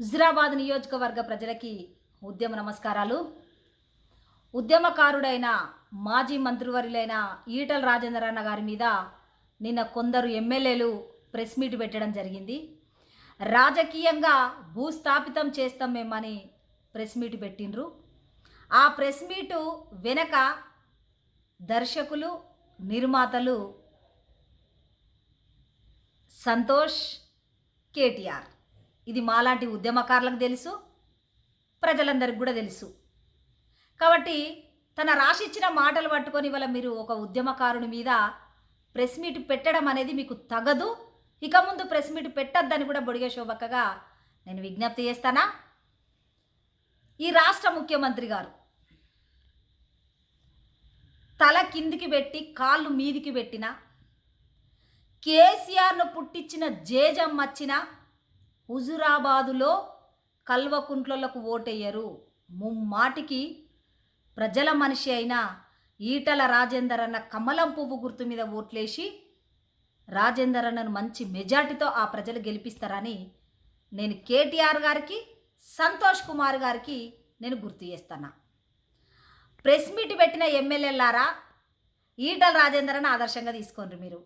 హుజరాబాద్ నియోజకవర్గ ప్రజలకి ఉద్యమ నమస్కారాలు. ఉద్యమకారుడైన మాజీ మంత్రివర్యులైన ఈటల రాజేంద్రన్న గారి మీద నిన్న కొందరు ఎమ్మెల్యేలు ప్రెస్ మీట్ పెట్టడం జరిగింది. రాజకీయంగా భూస్థాపితం చేస్తాం మేమని ప్రెస్ మీట్ పెట్టిండ్రు. ఆ ప్రెస్ మీటు వెనక దర్శకులు నిర్మాతలు సంతోష్ కేటీఆర్. ఇది మాలాంటి ఉద్యమకారులకు తెలుసు ప్రజలందరికీ కూడా తెలుసు. కాబట్టి తన రాసిచ్చిన మాటలు పట్టుకొని ఇవాళ మీరు ఒక ఉద్యమకారుని మీద ప్రెస్ మీట్ పెట్టడం అనేది మీకు తగదు. ఇక ముందు ప్రెస్ మీట్ పెట్టద్దని కూడా బొడిగే శోభక్కగా నేను విజ్ఞప్తి చేస్తానా? ఈ రాష్ట్ర ముఖ్యమంత్రి గారు తల కిందికి పెట్టి కాళ్ళు మీదికి పెట్టిన కేసీఆర్ను పుట్టించిన జేజం వచ్చిన హుజురాబాదులో కల్వకుంట్లకు ఓటెయ్యరు ముమ్మాటికి ప్రజల మనిషి అయిన ఈటల రాజేందర్ అన్న కమలం పువ్వు గుర్తు మీద ఓట్లేసి రాజేందర్ అన్నను మంచి మెజార్టీతో ఆ ప్రజలు గెలిపిస్తారని నేను కేటీఆర్ గారికి సంతోష్ కుమార్ గారికి నేను గుర్తు చేస్తాను. ప్రెస్ మీట్ పెట్టిన ఎమ్మెల్యేలారా ఈటల రాజేందర్ ఆదర్శంగా తీసుకోండి మీరు.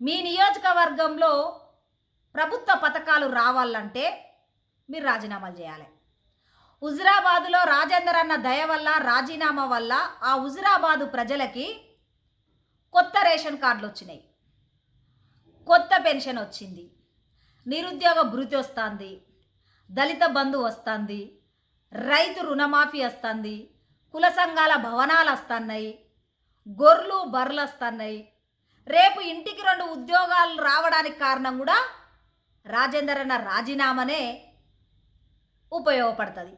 మీ నియోజకవర్గంలో ప్రభుత్వ పథకాలు రావాలంటే మీరు రాజీనామాలు చేయాలి. హుజురాబాదులో రాజేందర్ అన్న దయ వల్ల రాజీనామా వల్ల ఆ హుజురాబాదు ప్రజలకి కొత్త రేషన్ కార్డులు వచ్చినాయి. కొత్త పెన్షన్ వచ్చింది. నిరుద్యోగ భృతి వస్తుంది. దళిత బంధు వస్తుంది. రైతు రుణమాఫీ వస్తుంది. కుల సంఘాల భవనాలు వస్తున్నాయి. గొర్రెలు బర్రెలు వస్తున్నాయి. రేపు ఇంటికి రెండు ఉద్యోగాలు రావడానికి కారణం కూడా రాజేందర్ అన్న రాజీనామానే ఉపయోగపడుతుంది.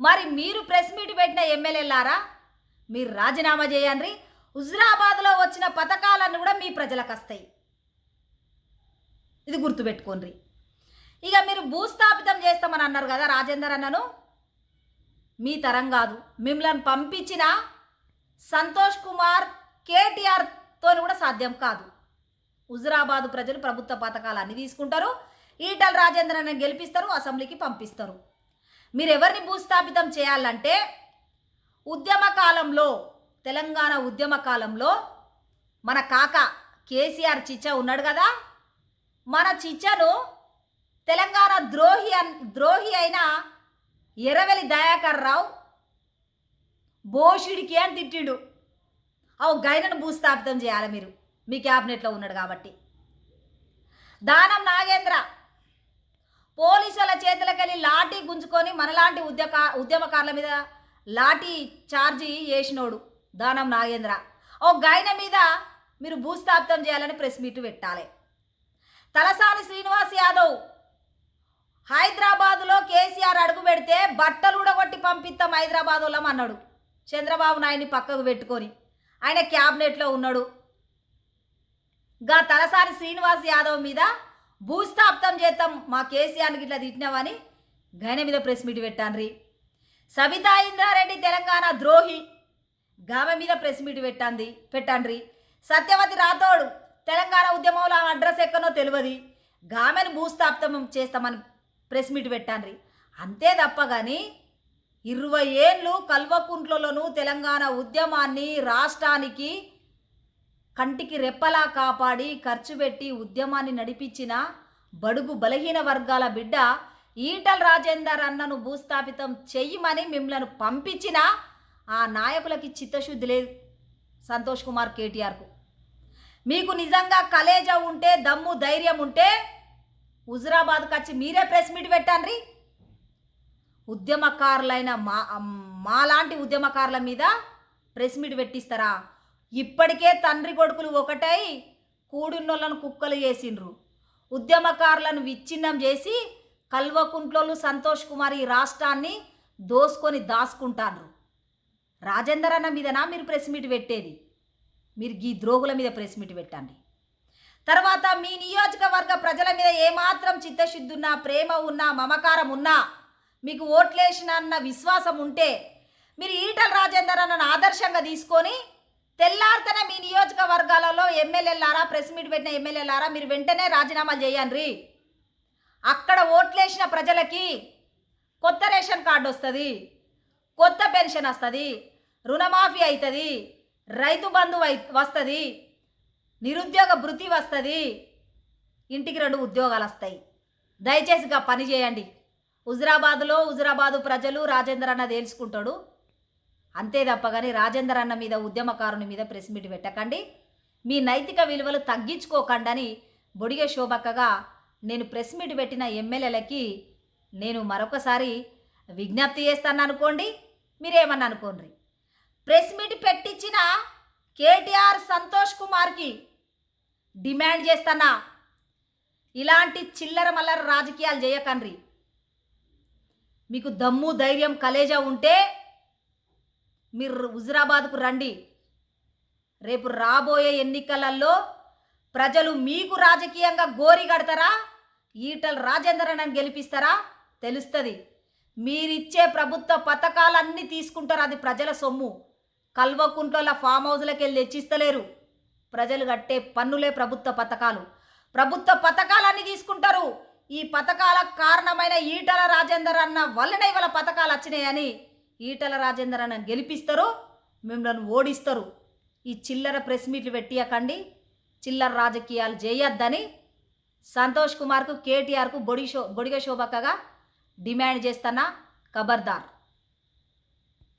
మరి మీరు ప్రెస్ మీట్ పెట్టిన ఎమ్మెల్యేలారా? మీరు రాజీనామా చేయండి. హుజరాబాద్లో వచ్చిన పథకాలన్నీ కూడా మీ ప్రజలకు వస్తాయి ఇది గుర్తుపెట్టుకోండి. ఇక మీరు భూస్థాపితం చేస్తామని అన్నారు కదా రాజేందర్ అన్నను మీ తరం కాదు. మిమ్మల్ని పంపించిన సంతోష్ కుమార్ కేటీఆర్తో కూడా సాధ్యం కాదు. హుజురాబాదు ప్రజలు ప్రభుత్వ పథకాలు అన్ని తీసుకుంటారు. ఈటల రాజేంద్రనని గెలిపిస్తారు అసెంబ్లీకి పంపిస్తారు. మీరు ఎవరిని భూస్థాపితం చేయాలంటే ఉద్యమ కాలంలో తెలంగాణ ఉద్యమ కాలంలో మన కాక కేసీఆర్ చిచ్చ ఉన్నాడు కదా. మన చిచ్చను తెలంగాణ ద్రోహి అన్ ద్రోహి అయిన ఎర్రవెలి దయాకర్ రావు బోషుడికి అని తిట్టిండు. అవు గైనను భూస్థాపితం చేయాలి మీరు. మీ క్యాబినెట్లో ఉన్నాడు కాబట్టి. దానం నాగేంద్ర. పోలీసుల చేతులకెళ్ళి లాఠీ గుంజుకొని మనలాంటి ఉద్యక ఉద్యమకారుల మీద లాఠీ ఛార్జీ చేసినోడు దానం నాగేంద్ర. ఓ గాయన మీద మీరు భూస్థాపితం చేయాలని ప్రెస్ మీట్ పెట్టాలి. తలసాని శ్రీనివాస్ యాదవ్. హైదరాబాదులో కేసీఆర్ అడుగు పెడితే బట్టలు ఉడగొట్టి పంపిస్తాం హైదరాబాద్ వాళ్ళం అన్నాడు. చంద్రబాబు నాయుడిని పక్కకు పెట్టుకొని. ఆయన క్యాబినెట్లో ఉన్నాడు. గా తలసాని శ్రీనివాస్ యాదవ్ మీద భూస్థాప్తం చేద్దాం మా కేసీఆర్కి ఇట్లా తిట్టినావని గైన మీద ప్రెస్ మీట్ పెట్టాన్రి. సబితా ఇంద్రారెడ్డి తెలంగాణ ద్రోహి గామె మీద ప్రెస్ మీట్ పెట్టండి పెట్టండ్రి సత్యవతి రాథోడ్ తెలంగాణ ఉద్యమంలో ఆమె అడ్రస్ ఎక్కనో తెలియదు. గామెను భూస్థాప్తం చేస్తామని ప్రెస్ మీట్ రీ అంతే తప్ప కానీ ఇరవై ఏళ్ళు కల్వకుంట్లలోనూ తెలంగాణ ఉద్యమాన్ని రాష్ట్రానికి కంటికి రెప్పలా కాపాడి ఖర్చు పెట్టి ఉద్యమాన్ని నడిపించిన బడుగు బలహీన వర్గాల బిడ్డ ఈటల రాజేందర్ అన్నను భూస్థాపితం చెయ్యమని మిమ్మల్ని పంపించిన ఆ నాయకులకి చిత్తశుద్ధి లేదు సంతోష్ కుమార్ కేటీఆర్కు. మీకు నిజంగా కలేజా ఉంటే దమ్ము ధైర్యం ఉంటే హుజురాబాద్కి వచ్చి మీరే ప్రెస్ మీట్ పెట్టండి ఉద్యమకారులైన మా మాలాంటి ఉద్యమకారుల మీద ప్రెస్ మీట్ పెట్టిస్తారా? ఇప్పటికే తండ్రి కొడుకులు ఒకటై కూడున్నోళ్ళను కుక్కలు చేసిండ్రు. ఉద్యమకారులను విచ్ఛిన్నం చేసి కల్వకుంట్లోళ్ళు సంతోష్ కుమార్ ఈ రాష్ట్రాన్ని దోసుకొని దాచుకుంటాన్రు రాజేందర్ అన్న మీదనా మీరు ప్రెస్ మీట్ పెట్టేది? మీరు ఈ ద్రోగుల మీద ప్రెస్ మీట్ పెట్టండి. తర్వాత మీ నియోజకవర్గ ప్రజల మీద ఏమాత్రం చిత్తశుద్ధి ఉన్నా ప్రేమ ఉన్నా మమకారం ఉన్నా మీకు ఓట్లేసిన అన్న విశ్వాసం ఉంటే మీరు ఈటల రాజేందర్ అన్నను ఆదర్శంగా తీసుకొని తెల్లారితేనే మీ నియోజకవర్గాలలో ఎమ్మెల్యేలారా ప్రెస్ మీట్ పెట్టిన ఎమ్మెల్యేలారా మీరు వెంటనే రాజీనామాలు చేయండి. అక్కడ ఓట్లేసిన ప్రజలకి కొత్త రేషన్ కార్డు వస్తుంది కొత్త పెన్షన్ వస్తుంది రుణమాఫీ అవుతుంది రైతు బంధు వస్తుంది నిరుద్యోగ భృతి వస్తుంది ఇంటికి రెండు ఉద్యోగాలు వస్తాయి. దయచేసి పని చేయండి. హుజరాబాద్లో హుజరాబాదు ప్రజలు రాజేంద్ర అన్న తేల్చుకుంటాడు. అంతే తప్ప కానీ రాజేందర్ అన్న మీద ఉద్యమకారుని మీద ప్రెస్ మీట్ పెట్టకండి. మీ నైతిక విలువలు తగ్గించుకోకండని బొడిగే శోభక్కగా నేను ప్రెస్ మీట్ పెట్టిన ఎమ్మెల్యేలకి నేను మరొకసారి విజ్ఞప్తి చేస్తాను అనుకోండి మీరేమన్నా అనుకోండి. ప్రెస్ మీట్ పెట్టించిన కేటీఆర్ సంతోష్ కుమార్కి డిమాండ్ చేస్తానా? ఇలాంటి చిల్లర మల్లర రాజకీయాలు చేయకండ్రి. మీకు దమ్ము ధైర్యం కలేజా ఉంటే మీరు హుజురాబాద్కు రండి. రేపు రాబోయే ఎన్నికలలో ప్రజలు మీకు రాజకీయంగా గోరి కడతారా? ఈటల రాజేంద్రనని గెలిపిస్తారా? తెలుస్తుంది. మీరిచ్చే ప్రభుత్వ పథకాలన్నీ తీసుకుంటారు అది ప్రజల సొమ్ము. కల్వకుంట్ల ఫామ్ హౌస్లకు వెళ్ళి తెచ్చిస్తలేరు. ప్రజలు కట్టే పన్నులే ప్రభుత్వ పథకాలు. ప్రభుత్వ పథకాలన్నీ తీసుకుంటారు. ఈ పథకాలకు కారణమైన ఈటల రాజేందర్ అన్న వల్లనే ఇవాళ పథకాలు వచ్చినాయని ఈటల రాజేందర్ అన్న గెలిపిస్తారు మిమ్మల్ని ఓడిస్తారు. ఈ చిల్లర ప్రెస్ మీట్లు పెట్టియకండి. చిల్లర రాజకీయాలు చేయొద్దని సంతోష్ కుమార్కు కేటీఆర్కు బొడి షో బొడిగ శోభకగా డిమాండ్ చేస్తున్నా ఖబర్దార్